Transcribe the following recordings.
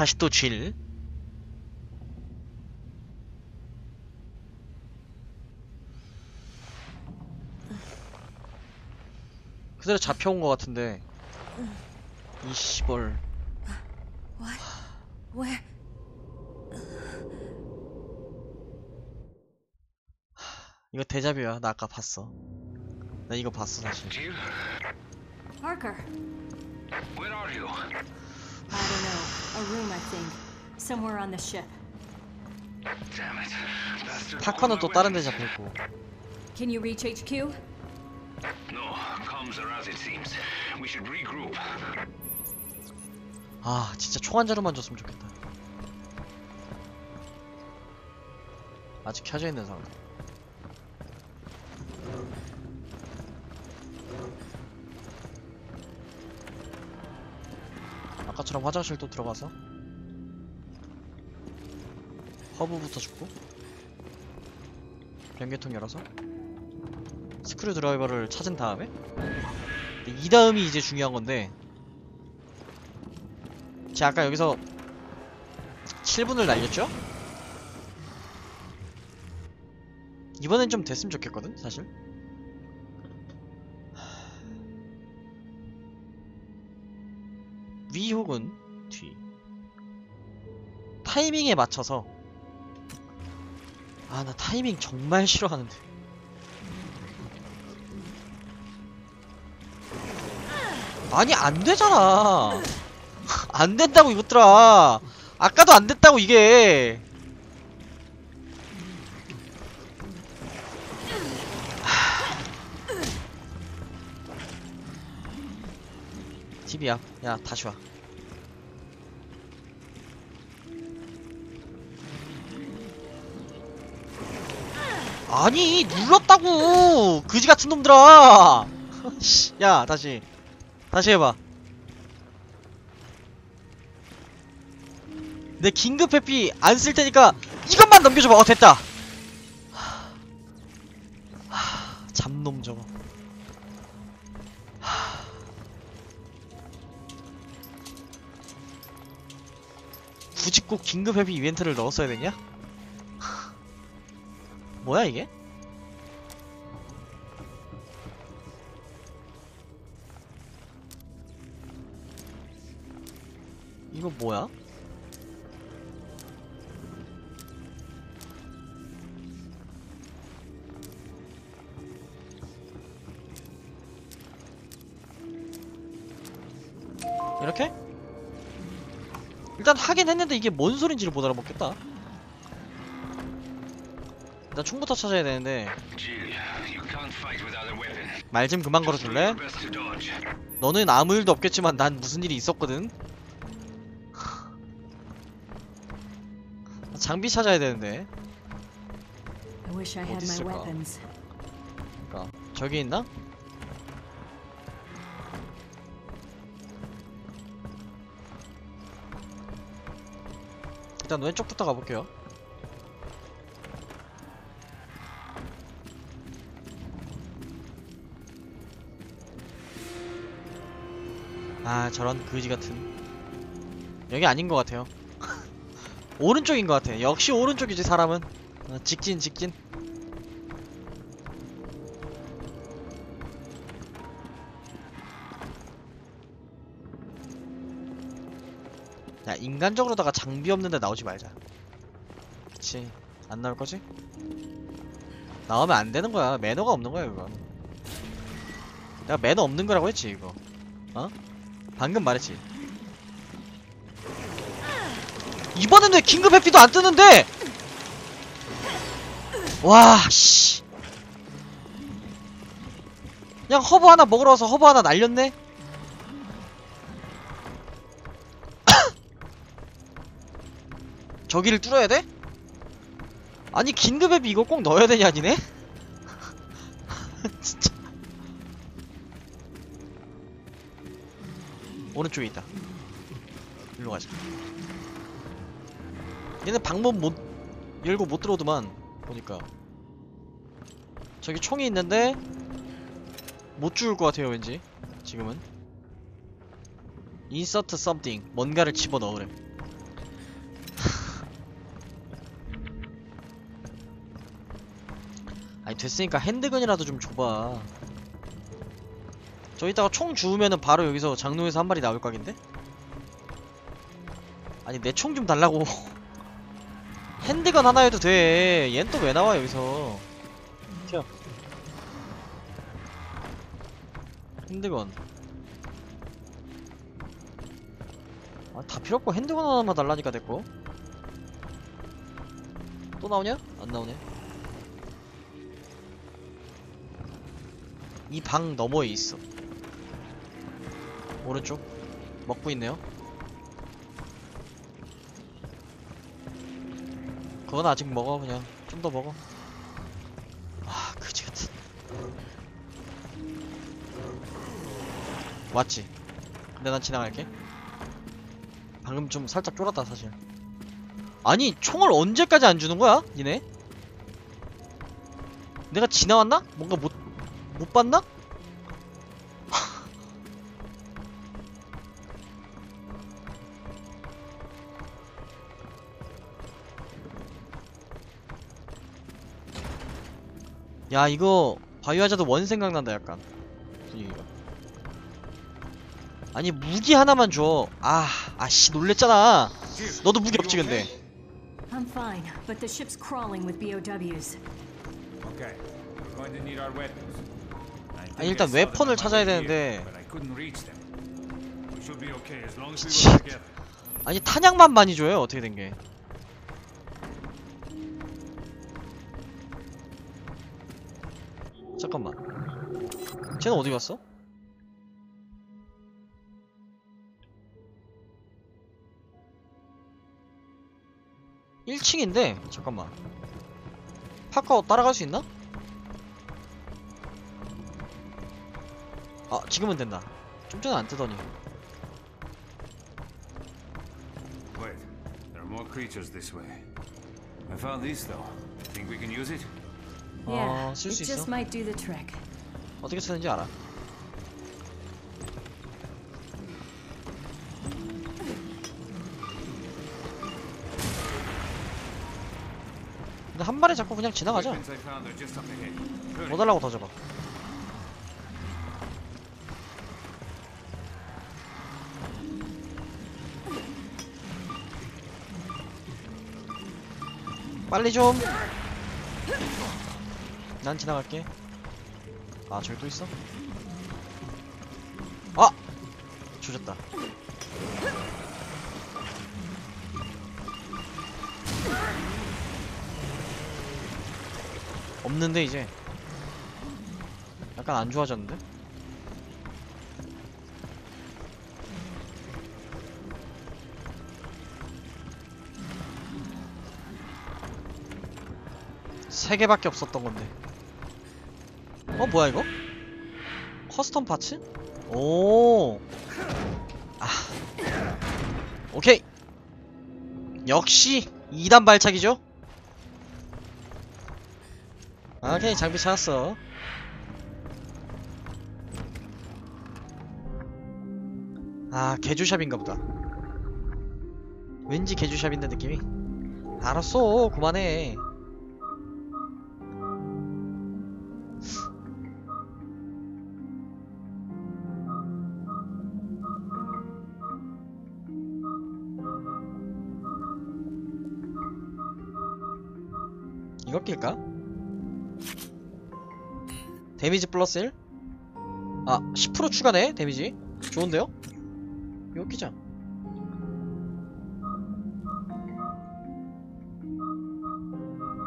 다시 또 질. 그대로 잡혀온 것 같은데. 이 씨벌. What? Where? 이거 대자뷰야. 나 아까 봤어. 나 이거 봤어 사실. Parker. where are you? I don't know. A room, I think. Somewhere on the ship. Damn it. Bastard. 타카는 또 다른 데 잡혀있고. Can you reach HQ? No, comms are as it seems. We should regroup. 아 진짜 총 한 자루만 줬으면 좋겠다. 아직 켜져 있는 상황. 아까처럼 화장실 또 들어가서 허브부터 줍고 변기통 열어서 스크류 드라이버를 찾은 다음에 이 다음이 이제 중요한 건데 제가 아까 여기서 7분을 날렸죠? 이번엔 좀 됐으면 좋겠거든 사실 위 혹은 뒤. 타이밍에 맞춰서. 아 나 타이밍 정말 싫어하는데. 아니 안 되잖아. 안 된다고 이것들아. 아까도 안 됐다고 이게 TV야 야 다시 와. 아니 눌렀다고! 그지 같은 놈들아! 씨, 야 다시. 다시 해봐. 내 긴급 회피 안 쓸 테니까 이것만 넘겨줘봐. 어 됐다. 하, 하, 잡놈 저거 굳이 꼭 긴급 회피 이벤트를 넣었어야 되냐? 뭐야 이게? 이거 뭐야? 이렇게? 일단 하긴 했는데 이게 뭔 소린지를 못 알아먹겠다 일단 총부터 찾아야 되는데. 말 좀 그만 걸어줄래? 너는 아무 일도 없겠지만 난 무슨 일이 있었거든 장비 찾아야 되는데 어디 있을까? 그니까 저기 있나? 일단 왼쪽부터 가볼게요. 아 저런 거지 같은. 여기 아닌 것 같아요. 오른쪽인 것 같아. 역시 오른쪽이지 사람은. 어, 직진 직진 인간적으로다가 장비 없는데 나오지 말자. 그치? 안 나올 거지? 나오면 안 되는 거야. 매너가 없는 거야 이건 내가 매너 없는 거라고 했지 이거. 어? 방금 말했지. 이번엔 왜 긴급 회피도 안 뜨는데? 와씨. 그냥 허브 하나 먹으러 와서 허브 하나 날렸네 저기를 뚫어야 돼? 아니 긴급 앱이 이거 꼭 넣어야 되냐 니네? 진짜. 오른쪽에 있다. 일로 가자. 얘는 방문 못 열고 못 들어오더만 보니까. 저기 총이 있는데 못 죽을 것 같아요 왠지. 지금은. Insert something. 뭔가를 집어넣으래 됐으니까 핸드건이라도 좀 줘봐 저 이따가 총 주우면은 바로 여기서 장롱에서 한 마리 나올 각인데? 아니 내 총 좀 달라고 핸드건 하나 해도 돼. 얜 또 왜 나와 여기서? 튀어. 핸드건. 아, 다 필요 없고 핸드건 하나만 달라니까 됐고. 또 나오냐? 안 나오네. 이 방 너머에 있어. 오른쪽. 먹고 있네요. 그건 아직 먹어 그냥. 좀 더 먹어. 아 그지 같은. 왔지? 근데 난 지나갈게. 방금 좀 살짝 쫄았다 사실. 아니 총을 언제까지 안 주는 거야 니네? 내가 지나왔나? 뭔가 못 못 봤나 야 이거 바이오하자드 원 생각난다 약간 분위기가 아니 무기 하나만 줘 아, 아씨 놀랬잖아 너도 무기 없지 근데 I'm fine, but the ship's crawling with BOWs. Okay, we're going to need our weapons. 아니 일단 웨폰을 찾아야 되는데. 아니 탄약만 많이 줘요 어떻게 된게 잠깐만 쟤는 어디 갔어? 일층인데 잠깐만 파커 따라갈 수 있나? 아 지금은 된다 좀 전에 안 뜨더니 Wait, there are more creatures this way. I found these though. Think we can use it? Yeah, 아, 쓸 it 수 just 있어? might do the trick. 어떻게 쓰는지 알아. 근데 한 마리 잡고 그냥 지나가자. Weapons I found are just up ahead. Hurry. 뭐 달라고 더 잡아. 빨리 좀. 난 지나갈게. 아 저기 또 있어? 아! 조졌다. 없는데 이제. 약간 안 좋아졌는데? 세 개밖에 없었던 건데. 어 뭐야 이거? 커스텀 파츠? 오. 아. 오케이. 역시 2단 발차기죠? 아, 오케이 장비 찾았어. 아 개주샵인가 보다 왠지 개주샵인데 느낌이 알았어 그만해 이거 낄까? 데미지 플러스 1? 아, 10% 추가네, 데미지. 좋은데요? 이거 끼자.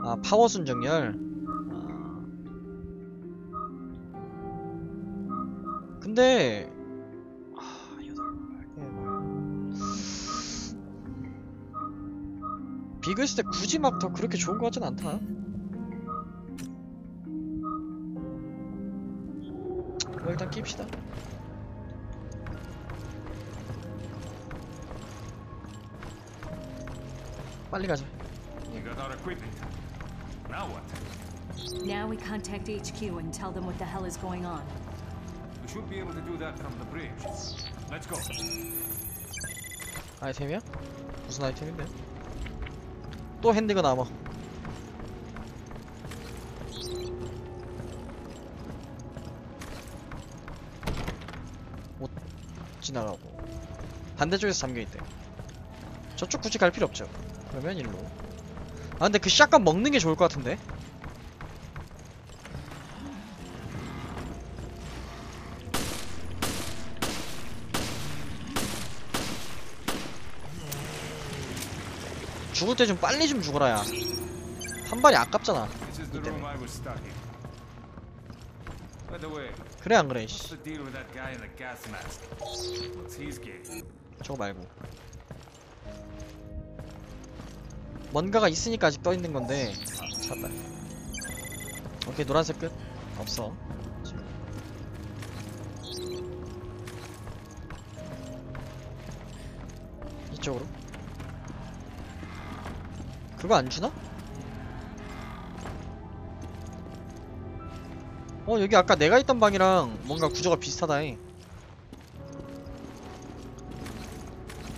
아, 파워 순정열. 아. 근데 비교했을 때 굳이 막 더 그렇게 좋은 것 같진 않다. 뭐 일단 낍시다. 빨리 가자. We got our equipment. Now what? Now we contact HQ and tell them what the hell is going on. We should be able to do that from the bridge. Let's go. 아이템이야? 무슨 아이템인데? 또 핸드가 남아. 못 지나가고. 반대쪽에서 잠겨있대. 저쪽 굳이 갈 필요 없죠. 그러면 일로. 아 근데 그 샷건 먹는 게 좋을 것 같은데? 죽을 때 좀 빨리 좀 죽어라 야 한 발이 아깝잖아 그래 안 그래 씨? 저거 말고 뭔가가 있으니까 아직 떠 있는 건데 아 찾다 오케이 노란색 끝 없어 지금 이쪽으로 그거 안 주나? 어 여기 아까 내가 있던 방이랑 뭔가 구조가 비슷하다잉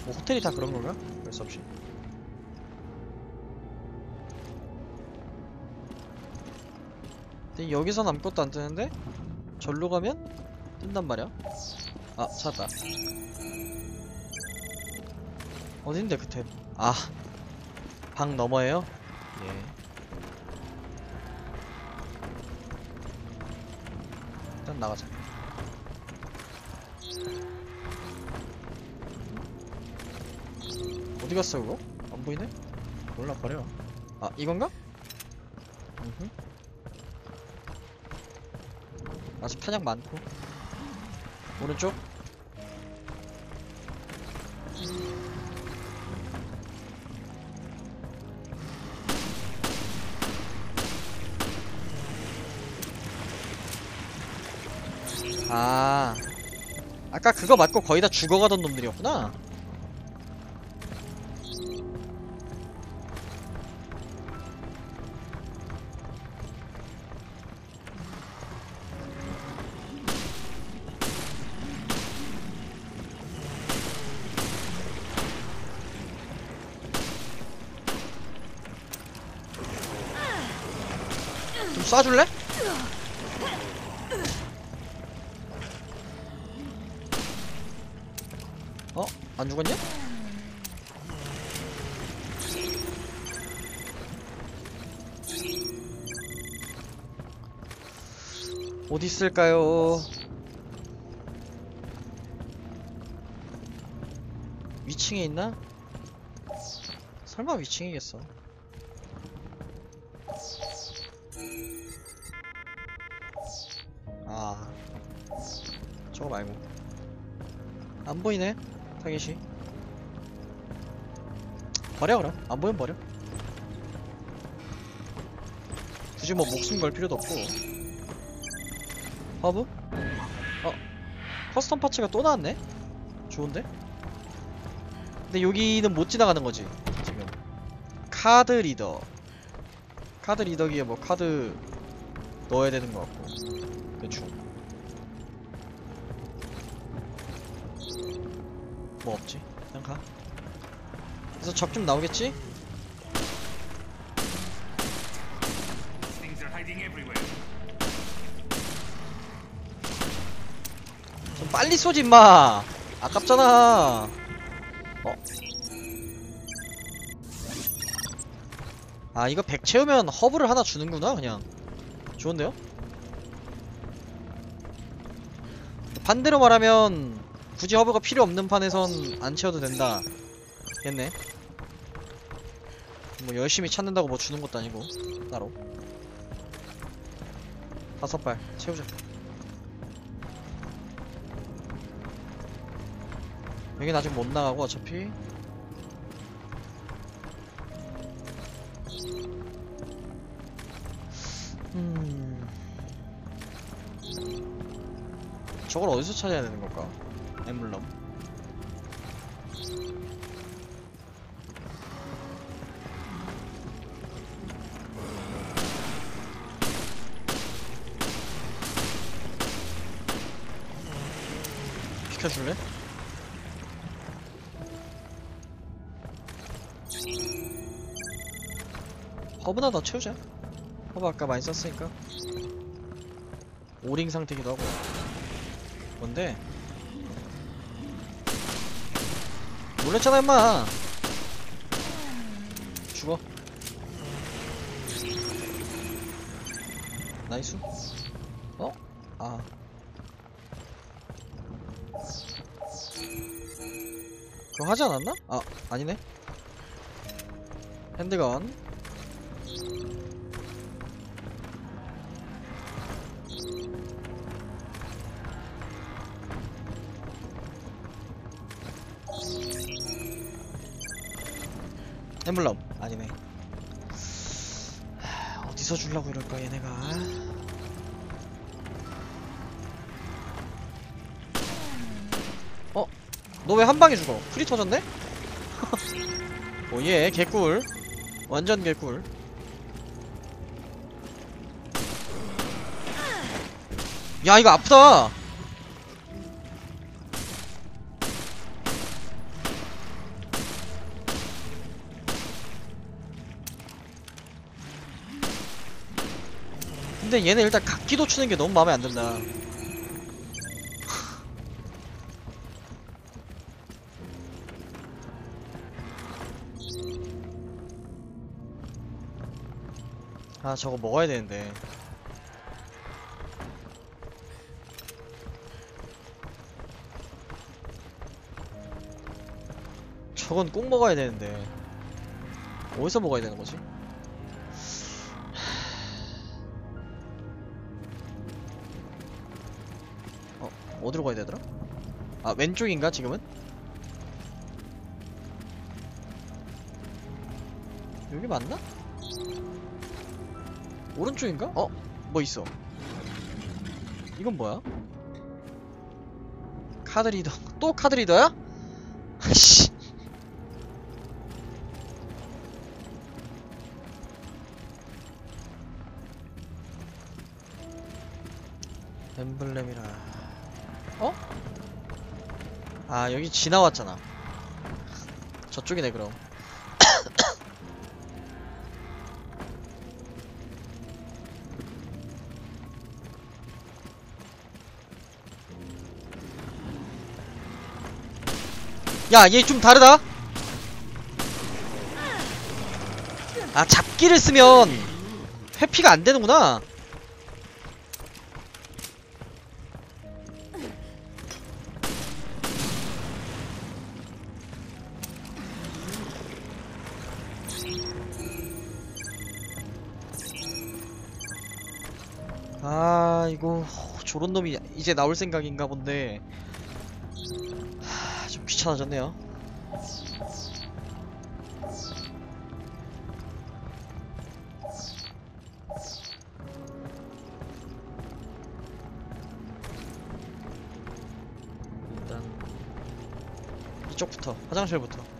뭐 호텔이 다 그런 건가? 별 수 없이. 근데 여기선 아무것도 안 뜨는데? 절로 가면 뜬단 말이야. 아, 찾았다. 어딘데 그 탭? 아, 방 너머에요? 예. 일단 나가자. 어디 갔어 그거? 안 보이네? 몰라 버려. 아 이건가? 음흠. 아직 탄약 많고. 오른쪽? 아 아까 그거 맞고 거의 다 죽어가던 놈들이었구나. 좀 쏴줄래? 안 죽었냐? 어디 있을까요? 위층에 있나? 설마 위층이겠어. 아, 저거 말고. 안 보이네, 타겟이. 버려, 그럼. 안 보이면 버려. 굳이 뭐 목숨 걸 필요도 없고. 허브? 어, 커스텀 파츠가 또 나왔네? 좋은데? 근데 여기는 못 지나가는 거지, 지금. 카드 리더. 카드 리더기에 뭐 카드 넣어야 되는 것 같고. 대충. 그냥 가. 그래서 적 좀 나오겠지? 좀 빨리 쏘지 임마! 아깝잖아! 어. 아, 이거 100 채우면 허브를 하나 주는구나, 그냥. 좋은데요? 반대로 말하면, 굳이 허브가 필요 없는 판에선 안 채워도 된다. 겠네. 뭐 열심히 찾는다고 뭐 주는 것도 아니고, 따로. 다섯 발, 채우자. 여긴 아직 못 나가고 어차피 음... 저걸 어디서 찾아야 되는 걸까? 엠블럼 비켜줄래? 허브나 더 채우자 허브 아까 많이 썼으니까 오링 상태기도 하고 뭔데? 놀랬잖아 임마. 죽어. 나이스. 어? 아. 그거 하지 않았나? 아 아니네. 핸드건 엠블럼 아니네 하, 어디서 주려고 이럴까 얘네가 어? 너 왜 한 방에 죽어? 풀이 터졌네? 오예 개꿀 완전 개꿀 야 이거 아프다 근데 얘네 일단 각기도 추는 게 너무 마음에 안 든다. 아 저거 먹어야 되는데. 저건 꼭 먹어야 되는데. 어디서 먹어야 되는 거지? 어 어디로 가야 되더라? 아 왼쪽인가 지금은? 여기 맞나? 오른쪽인가? 어? 뭐 있어? 이건 뭐야? 카드 리더 또 카드 리더야? 씨 엠블렘이 아 여기 지나왔잖아 저쪽이네 그럼 야, 얘 좀 다르다. 아, 잡기를 쓰면 회피가 안 되는구나. 이거 저런 놈이 이제 나올 생각인가 본데. 하, 좀 귀찮아졌네요. 일단 이쪽부터 화장실부터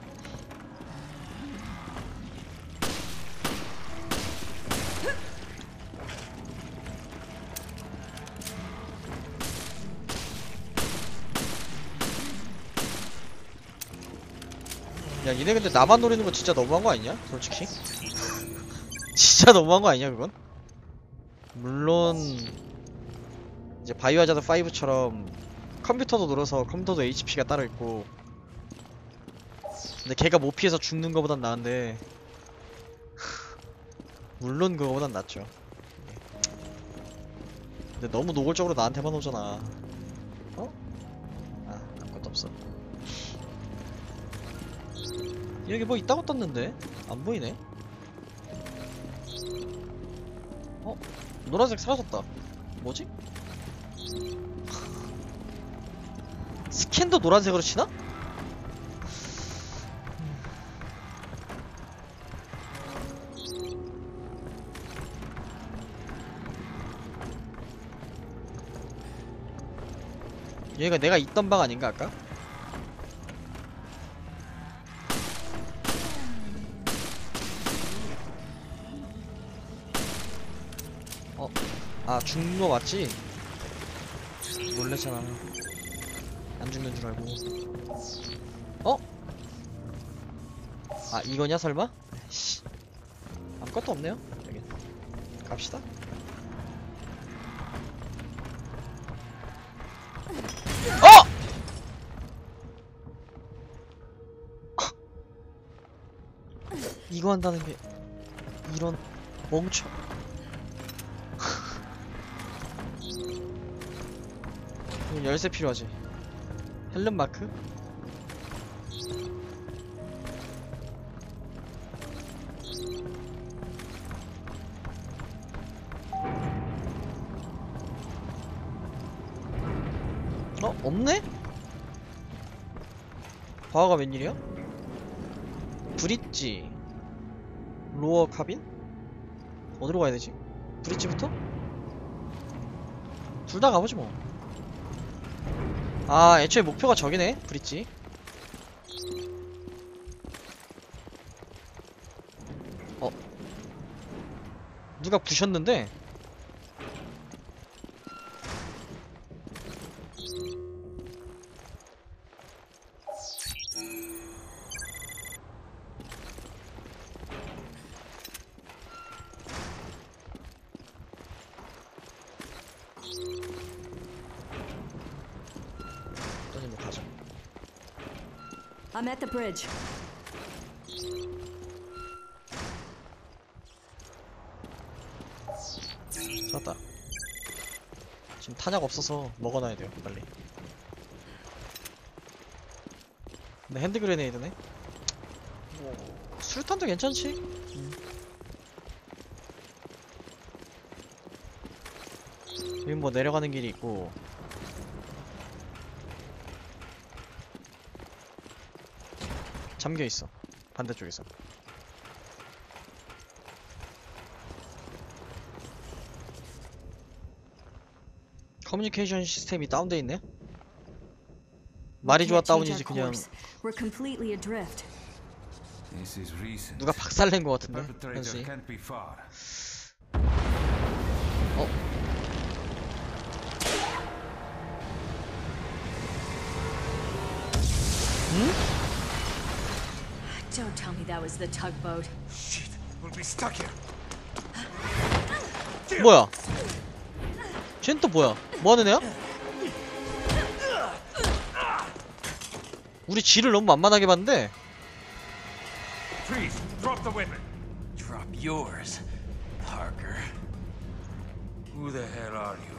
얘네 근데 나만 노리는 거 진짜 너무한 거 아니냐? 솔직히 진짜 너무한 거 아니냐 그건? 물론 이제 바이오하자드 5처럼 컴퓨터도 늘어서 컴퓨터도 HP가 따로 있고 근데 걔가 못 피해서 죽는 거보단 나은데 물론 그거보단 낫죠 근데 너무 노골적으로 나한테만 오잖아 여기 뭐 있다고 떴는데 안 보이네 어? 노란색 사라졌다 뭐지? 스캔도 노란색으로 치나? 얘가 내가 있던 방 아닌가 아까? 아 죽는 거 맞지? 놀랬잖아 안 죽는 줄 알고 어? 아 이거냐 설마? 씨 아무것도 없네요 여기 갑시다 어! 이거 한다는 게 이런 멍청 열쇠 필요하지 헬름 마크? 어? 없네? 과거가 웬일이야? 브릿지 로어 카빈? 어디로 가야 되지? 브릿지부터? 둘 다 가보지 뭐. 아, 애초에 목표가 저기네, 브릿지. 어. 누가 부셨는데? I'm at the bridge. 찾았다. 지금 탄약 없어서 먹어놔야 돼요, 빨리. 근데 핸드 그레네이드네? 뭐, 수류탄도 괜찮지? 음. 여기 뭐 내려가는 길이 있고. 잠겨 있어. 반대쪽에서. 커뮤니케이션 시스템이 다운돼 있네. 말이 좋아 다운이지 그냥. 누가 박살낸 것 같은데 can't be far. 어? Don't tell me that was the tugboat. Shit, we'll be stuck here. 뭐야? 쟨 또 뭐야? 뭐 하는 애야? 우리 지를 너무 만만하게 봤는데 Freeze! Drop the weapon. Drop yours, Parker. Who the hell are you?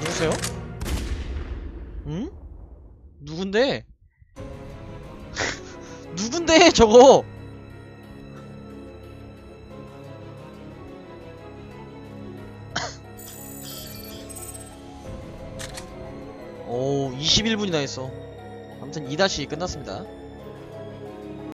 누구세요? 응? 누군데? 누군데 저거? 오 21분이나 했어 아무튼 2다시 끝났습니다